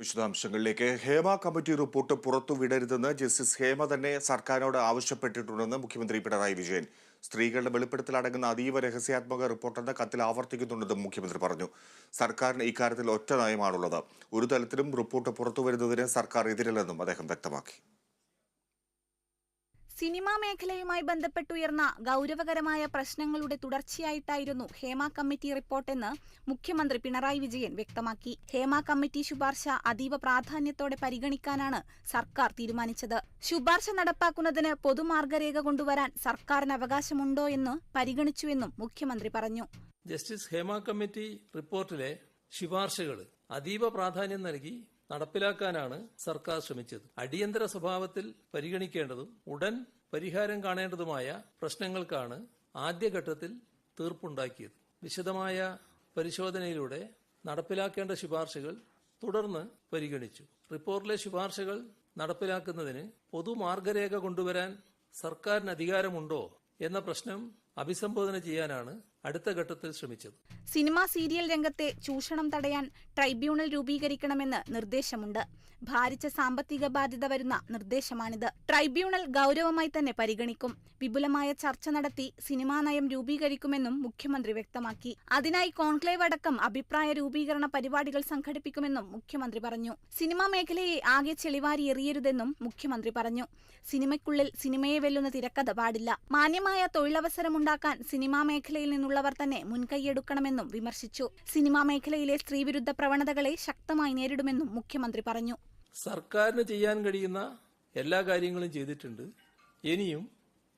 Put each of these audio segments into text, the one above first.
വിശദാംശങ്ങളിലേക്ക്. Hema committee report പുറത്തുവിടരുതെന്ന് justice Hema തന്നെ സർക്കാരിനോട് ആവശ്യപ്പെട്ടിട്ടുണ്ടെന്ന് മുഖ്യമന്ത്രി പിണറായി വിജയൻ. സ്ത്രീകളുടെ വെളിപ്പെടുത്തലടങ്ങുന്ന അതീവ രഹസ്യാത്മക റിപ്പോർട്ടെന്ന കത്തിൽ ആവർത്തിക്കുന്നുണ്ടെന്നും മുഖ്യമന്ത്രി പറഞ്ഞു. സർക്കാരിന് ഇക്കാര്യത്തിൽ ഒറ്റ നയമാണുള്ളത്. ഒരു തലത്തിലും റിപ്പോർട്ട് പുറത്തുവരുന്നതിന് സർക്കാർ എതിരല്ലെന്നും അദ്ദേഹം വ്യക്തമാക്കി. സിനിമാ മേഖലയുമായി ബന്ധപ്പെട്ടുയർന്ന ഗൗരവകരമായ പ്രശ്നങ്ങളുടെ തുടർച്ചയായിട്ടായിരുന്നു ഹേമ കമ്മിറ്റി റിപ്പോർട്ടെന്ന് മുഖ്യമന്ത്രി പിണറായി വിജയൻ വ്യക്തമാക്കി. ഹേമ കമ്മിറ്റി ശുപാർശ അതീവ പ്രാധാന്യത്തോടെ പരിഗണിക്കാനാണ് സർക്കാർ തീരുമാനിച്ചത്. ശുപാർശ നടപ്പാക്കുന്നതിന് പൊതുമാർഗരേഖ കൊണ്ടുവരാൻ സർക്കാരിന് അവകാശമുണ്ടോ എന്ന് പരിഗണിച്ചുവെന്നും മുഖ്യമന്ത്രി പറഞ്ഞു. ജസ്റ്റിസ് ഹേമ കമ്മിറ്റി റിപ്പോർട്ടിലെ ശുപാർശകൾ അതീവ പ്രാധാന്യം നൽകി നടപ്പിലാക്കാനാണ് സർക്കാർ ശ്രമിച്ചത്. അടിയന്തര സ്വഭാവത്തിൽ പരിഗണിക്കേണ്ടതും ഉടൻ പരിഹാരം കാണേണ്ടതുമായ പ്രശ്നങ്ങൾക്കാണ് ആദ്യഘട്ടത്തിൽ തീർപ്പുണ്ടാക്കിയത്. വിശദമായ പരിശോധനയിലൂടെ നടപ്പിലാക്കേണ്ട ശുപാർശകൾ തുടർന്ന് പരിഗണിച്ചു. റിപ്പോർട്ടിലെ ശുപാർശകൾ നടപ്പിലാക്കുന്നതിന് പൊതുമാർഗരേഖ കൊണ്ടുവരാൻ സർക്കാരിന് അധികാരമുണ്ടോ എന്ന പ്രശ്നം അഭിസംബോധന ചെയ്യാനാണ് അടുത്ത ഘട്ടത്തിൽ ശ്രമിച്ചത്. സിനിമാ സീരിയൽ രംഗത്തെ ചൂഷണം തടയാൻ ട്രൈബ്യൂണൽ രൂപീകരിക്കണമെന്ന് നിർദ്ദേശമുണ്ട്. ഭാരിച്ച സാമ്പത്തിക ബാധ്യത വരുന്ന നിർദ്ദേശമാണിത്. ട്രൈബ്യൂണൽ ഗൌരവമായി തന്നെ പരിഗണിക്കും. വിപുലമായ ചർച്ച നടത്തി സിനിമാ നയം രൂപീകരിക്കുമെന്നും മുഖ്യമന്ത്രി വ്യക്തമാക്കി. അതിനായി കോൺക്ലേവ് അടക്കം അഭിപ്രായ രൂപീകരണ പരിപാടികൾ സംഘടിപ്പിക്കുമെന്നും മുഖ്യമന്ത്രി പറഞ്ഞു. സിനിമാ മേഖലയെ ആകെ ചെളിവാരി എറിയരുതെന്നും മുഖ്യമന്ത്രി പറഞ്ഞു. സിനിമയ്ക്കുള്ളിൽ സിനിമയെ വെല്ലുന്ന തിരക്കഥ പാടില്ല. മാന്യമായ തൊഴിലവസരമുണ്ടാക്കാൻ സിനിമാ മേഖലയിൽ നിന്നുള്ളവർ തന്നെ മുൻകൈയെടുക്കണമെന്നും വിമർശിച്ചു. സിനിമാ മേഖലയിലെ സ്ത്രീവിരുദ്ധ പ്രവണതകളെ ശക്തമായി നേരിടുമെന്നും മുഖ്യമന്ത്രി പറഞ്ഞു. സർക്കാരിന് ചെയ്യാൻ കഴിയുന്ന എല്ലാ കാര്യങ്ങളും ചെയ്തിട്ടുണ്ട്. ഇനിയും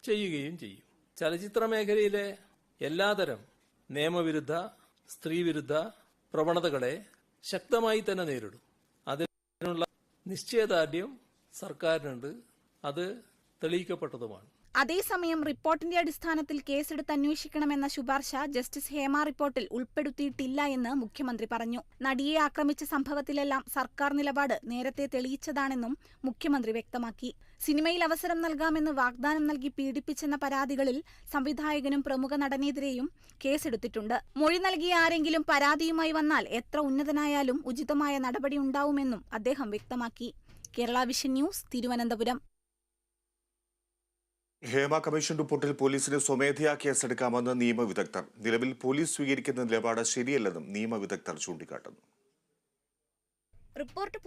ചെയ്യുകയും ചെയ്യും. ചലച്ചിത്ര മേഖലയിലെ എല്ലാതരം നിയമവിരുദ്ധ സ്ത്രീവിരുദ്ധ പ്രവണതകളെ ശക്തമായി തന്നെ നേരിടും. അതിനുള്ള നിശ്ചയദാർഢ്യം സർക്കാരിനുണ്ട്. അത് തെളിയിക്കപ്പെട്ടതുമാണ്. അതേസമയം റിപ്പോർട്ടിന്റെ അടിസ്ഥാനത്തിൽ കേസെടുത്ത് അന്വേഷിക്കണമെന്ന ശുപാർശ ജസ്റ്റിസ് ഹേമ റിപ്പോർട്ടിൽ ഉൾപ്പെടുത്തിയിട്ടില്ല എന്ന് മുഖ്യമന്ത്രി പറഞ്ഞു. നടിയെ ആക്രമിച്ച സംഭവത്തിലെല്ലാം സർക്കാർ നിലപാട് നേരത്തെ തെളിയിച്ചതാണെന്നും മുഖ്യമന്ത്രി വ്യക്തമാക്കി. സിനിമയിൽ അവസരം നൽകാമെന്ന് വാഗ്ദാനം നൽകി പീഡിപ്പിച്ചെന്ന പരാതികളിൽ സംവിധായകനും പ്രമുഖ നടനെതിരെയും കേസെടുത്തിട്ടുണ്ട്. മൊഴി നൽകിയ ആരെങ്കിലും പരാതിയുമായി വന്നാൽ എത്ര ഉന്നതനായാലും ഉചിതമായ നടപടി ഉണ്ടാവുമെന്നും അദ്ദേഹം വ്യക്തമാക്കി. Kerala vision news Thiruvananthapuram. Hema commission റിപ്പോർട്ടിൽ പോലീസിന് സ്വമേധയാ കേസെടുക്കാമെന്ന് നിയമവിദഗ്ധർ. നിലവിൽ പോലീസ് സ്വീകരിക്കുന്ന നിലപാട് ശരിയല്ലെന്നും നിയമവിദഗ്ധർ ചൂണ്ടിക്കാട്ടുന്നു. റിപ്പോർട്ട്